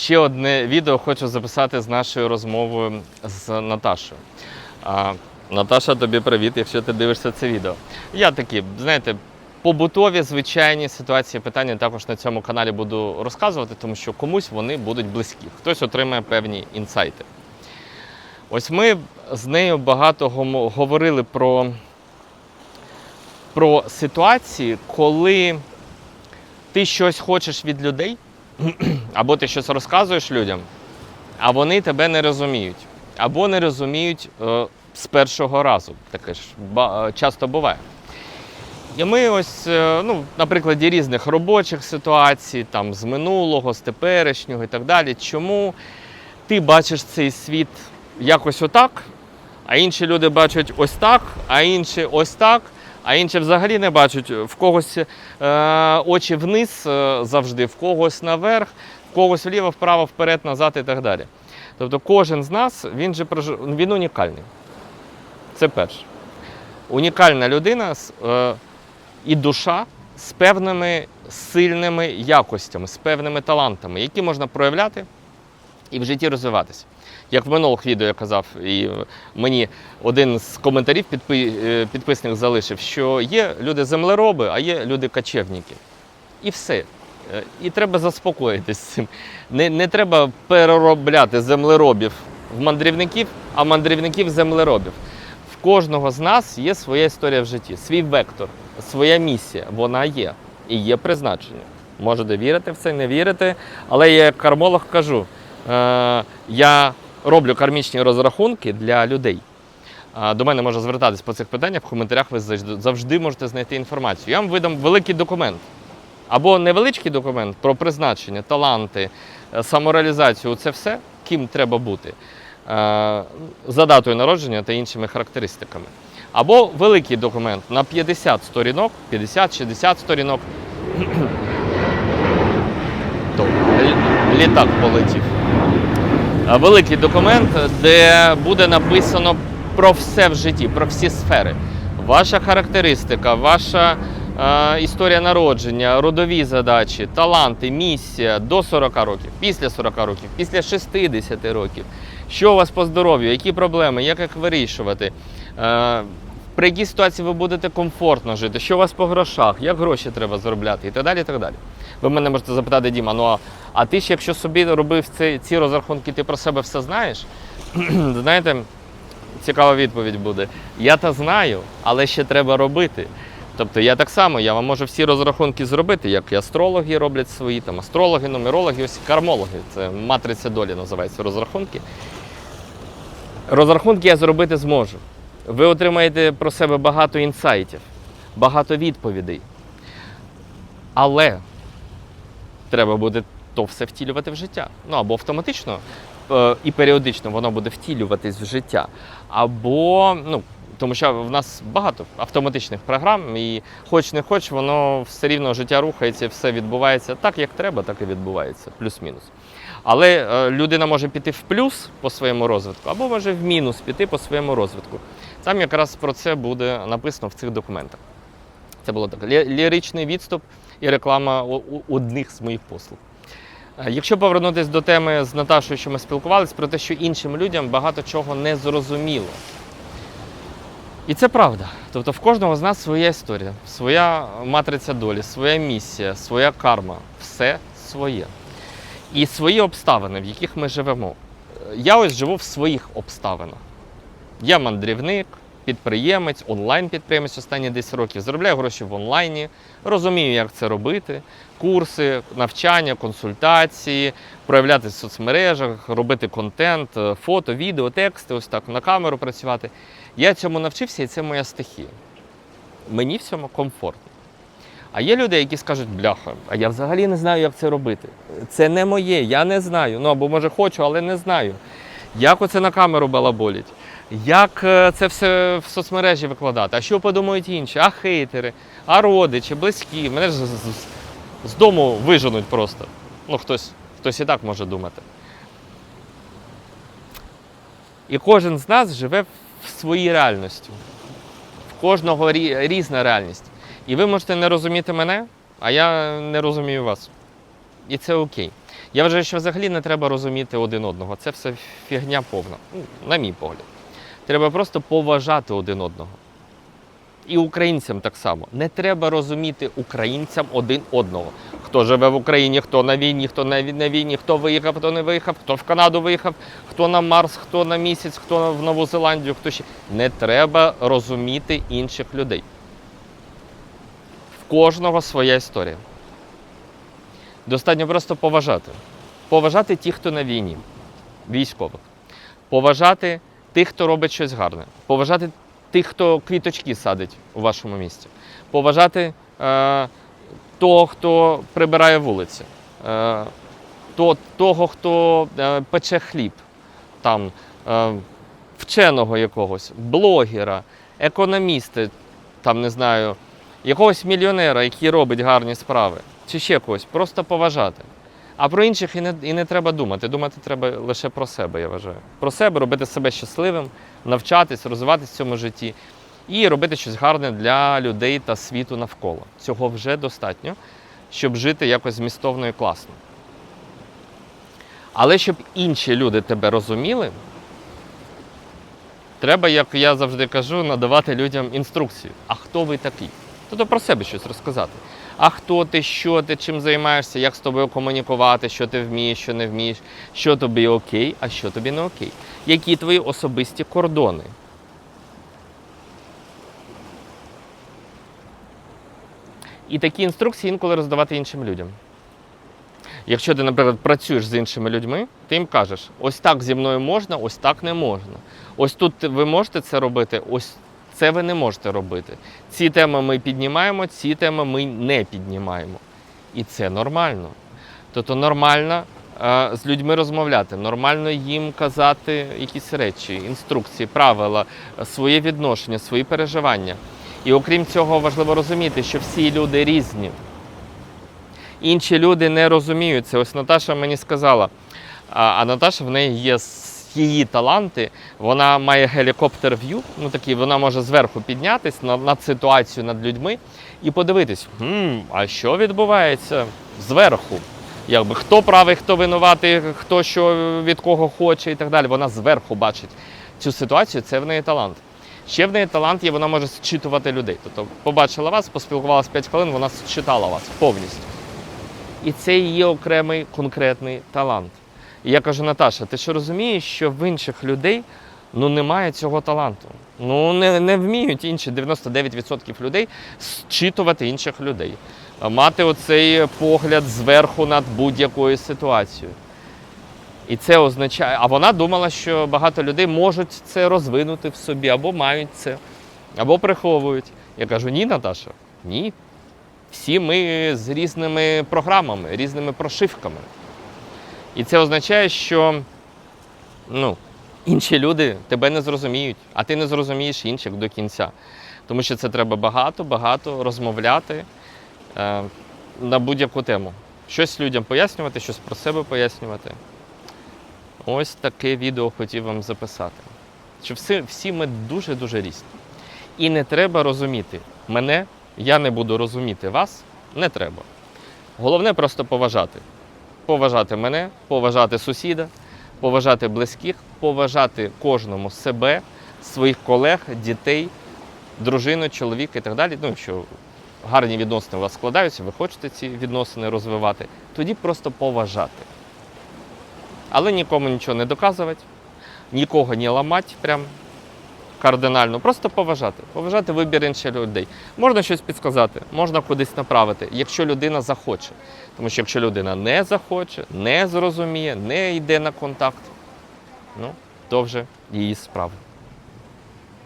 ще одне відео хочу записати з нашою розмовою з Наташою. А, Наташа, тобі привіт, якщо ти дивишся це відео. Я такі, знаєте, побутові звичайні ситуації, питання також на цьому каналі буду розказувати, тому що комусь вони будуть близькі. Хтось отримає певні інсайти. Ось ми з нею багато говорили про, про ситуації, коли ти щось хочеш від людей, або ти щось розказуєш людям, а вони тебе не розуміють. Або не розуміють е, з першого разу. Таке ж ба- е, часто буває. І ми ось, е, ну, на прикладі різних робочих ситуацій, там, з минулого, з теперішнього і так далі. Чому ти бачиш цей світ якось отак, а інші люди бачать ось так, а інші ось так, а інші взагалі не бачать в когось е, очі вниз е, завжди, в когось наверх, в когось вліво, вправо, вперед, назад і так далі. Тобто кожен з нас він же він унікальний. Це перше. Унікальна людина е, і душа з певними сильними якостями, з певними талантами, які можна проявляти і в житті розвиватися. Як в минулих відео я казав, і мені один з коментарів е, підписник залишив, що є люди землероби, а є люди качевники. І все. Е, І треба заспокоїтись з цим. Не, не треба переробляти землеробів в мандрівників, а мандрівників землеробів. В кожного з нас є своя історія в житті, свій вектор, своя місія. Вона є і є призначення. Можете вірити в це, не вірити. Але я як кармолог кажу: е, я роблю кармічні розрахунки для людей. До мене можна звертатись по цих питаннях. В коментарях ви завжди- можете знайти інформацію. Я вам видам великий документ. Або невеличкий документ про призначення, таланти, е, самореалізацію це все, ким треба бути е, за датою народження та іншими характеристиками. Або великий документ на 50 сторінок, 50-60 сторінок. Літак полетів. Великий документ, де буде написано про все в житті, про всі сфери. Ваша характеристика, ваша е, історія народження, родові задачі, таланти, місія до 40 років, після 40 років, після 60 років. Що у вас по здоров'ю, які проблеми, як їх вирішувати, е, при якій ситуації ви будете комфортно жити, що у вас по грошах, як гроші треба заробляти і так далі. І так далі. Ви мене можете запитати, Діма, ну а, ти ж, якщо собі робив ці, ці розрахунки, ти про себе все знаєш? Знаєте, цікава відповідь буде. Я та знаю, але ще треба робити. Тобто я так само, я вам можу всі розрахунки зробити, як і астрологи роблять свої, там астрологи, нумерологи, ось кармологи. Це матриця долі називаються розрахунки. Розрахунки я зробити зможу. Ви отримаєте про себе багато інсайтів, багато відповідей. Але треба буде то все втілювати в життя. Ну або автоматично е, і періодично воно буде втілюватись в життя. Або, ну, тому що в нас багато автоматичних програм, і хоч не хоч, воно все рівно життя рухається, все відбувається так, як треба, так і відбувається, плюс-мінус. Але е, людина може піти в плюс по своєму розвитку, або може в мінус піти по своєму розвитку. Там якраз про це буде написано в цих документах. Це було так ліричний відступ і реклама одних з моїх послуг. Е, Якщо повернутися до теми з Наташою, що ми спілкувалися, про те, що іншим людям багато чого не зрозуміло. І це правда. Тобто в кожного з нас своя історія, своя матриця долі, своя місія, своя карма, все своє. І свої обставини, в яких ми живемо. Е, Я ось живу в своїх обставинах. Я мандрівник, підприємець, онлайн-підприємець останні 10 років. Заробляю гроші в онлайні, розумію, як це робити. Курси, навчання, консультації, проявлятися в соцмережах, робити контент, е, фото, відео, тексти, ось так на камеру працювати. Я цьому навчився, і це моя стихія. Мені в цьому комфортно. А є люди, які скажуть, бляха, а я взагалі не знаю, як це робити. Це не моє, я не знаю. Ну або може хочу, але не знаю. Як оце на камеру балаболять? Як е, це все в соцмережі викладати? А що подумають інші? А хейтери, а родичі, близькі. Мене ж з, з- з дому виженуть просто. Ну, хтось, хтось і так може думати. І кожен з нас живе в своїй реальності. В кожного рі- різна реальність. І ви можете не розуміти мене, а я не розумію вас. І це окей. Я вважаю, що взагалі не треба розуміти один одного. Це все фігня повна, ну, на мій погляд. Треба просто поважати один одного. І українцям так само. Не треба розуміти українцям один одного. Хто живе в Україні, хто на війні, хто на на війні, хто виїхав, хто не виїхав, хто в Канаду виїхав, хто на Марс, хто на місяць, хто в Нову Зеландію, хто ще. Не треба розуміти інших людей. В кожного своя історія. Достатньо просто поважати. Поважати тих, хто на війні, військових. Поважати тих, хто робить щось гарне. Поважати тих, хто квіточки садить у вашому місті. Поважати е, того, хто прибирає вулиці, е, то, того, хто е, пече хліб, там, е, вченого якогось, блогера, економіста, там, не знаю, якогось мільйонера, який робить гарні справи, чи ще когось, просто поважати. А про інших і не, і не треба думати. Думати треба лише про себе, я вважаю. Про себе, робити себе щасливим, навчатись, розвиватись в цьому житті і робити щось гарне для людей та світу навколо. Цього вже достатньо, щоб жити якось змістовно і класно. Але щоб інші люди тебе розуміли, треба, як я завжди кажу, надавати людям інструкцію. А хто ви такий? Тобто про себе щось розказати. А хто ти, що ти, чим займаєшся, як з тобою комунікувати, що ти вмієш, що не вмієш, що тобі окей, а що тобі не окей. Які твої особисті кордони? І такі інструкції інколи роздавати іншим людям. Якщо ти, наприклад, працюєш з іншими людьми, ти їм кажеш, ось так зі мною можна, ось так не можна. Ось тут ви можете це робити, ось це ви не можете робити. Ці теми ми піднімаємо, ці теми ми не піднімаємо. І це нормально. Тобто нормально е, з людьми розмовляти, нормально їм казати якісь речі, інструкції, правила, е, своє відношення, свої переживання. І окрім цього, важливо розуміти, що всі люди різні. Інші люди не розуміють це. Ось Наташа мені сказала, а, а Наташа в неї є її таланти, вона має гелікоптер в'ю, ну такий, вона може зверху піднятись над, над ситуацією, над людьми і подивитись, хм, а що відбувається зверху? Якби хто правий, хто винуватий, хто що від кого хоче і так далі. Вона зверху бачить цю ситуацію, це в неї талант. Ще в неї талант є, вона може зчитувати людей. Тобто побачила вас, поспілкувалася 5 хвилин, вона зчитала вас повністю. І це її окремий конкретний талант. І я кажу, Наташа, ти що розумієш, що в інших людей ну, немає цього таланту? Ну, не, не вміють інші 99% людей зчитувати інших людей, мати оцей погляд зверху над будь-якою ситуацією. І це означає, а вона думала, що багато людей можуть це розвинути в собі, або мають це, або приховують. Я кажу, ні, Наташа, ні. Всі ми з різними програмами, різними прошивками. І це означає, що ну, інші люди тебе не зрозуміють, а ти не зрозумієш інших до кінця. Тому що це треба багато-багато розмовляти е, на будь-яку тему. Щось людям пояснювати, щось про себе пояснювати. Ось таке відео хотів вам записати. Що всі, всі ми дуже-дуже різні. І не треба розуміти мене, я не буду розуміти вас, не треба. Головне просто поважати. Поважати мене, поважати сусіда, поважати близьких, поважати кожному себе, своїх колег, дітей, дружину, чоловіка і так далі. Ну, якщо гарні відносини у вас складаються, ви хочете ці відносини розвивати, тоді просто поважати. Але нікому нічого не доказувати, нікого не ламати прям кардинально, просто поважати. Поважати вибір інших людей. Можна щось підсказати, можна кудись направити, якщо людина захоче. Тому що якщо людина не захоче, не зрозуміє, не йде на контакт, ну, то вже її справа.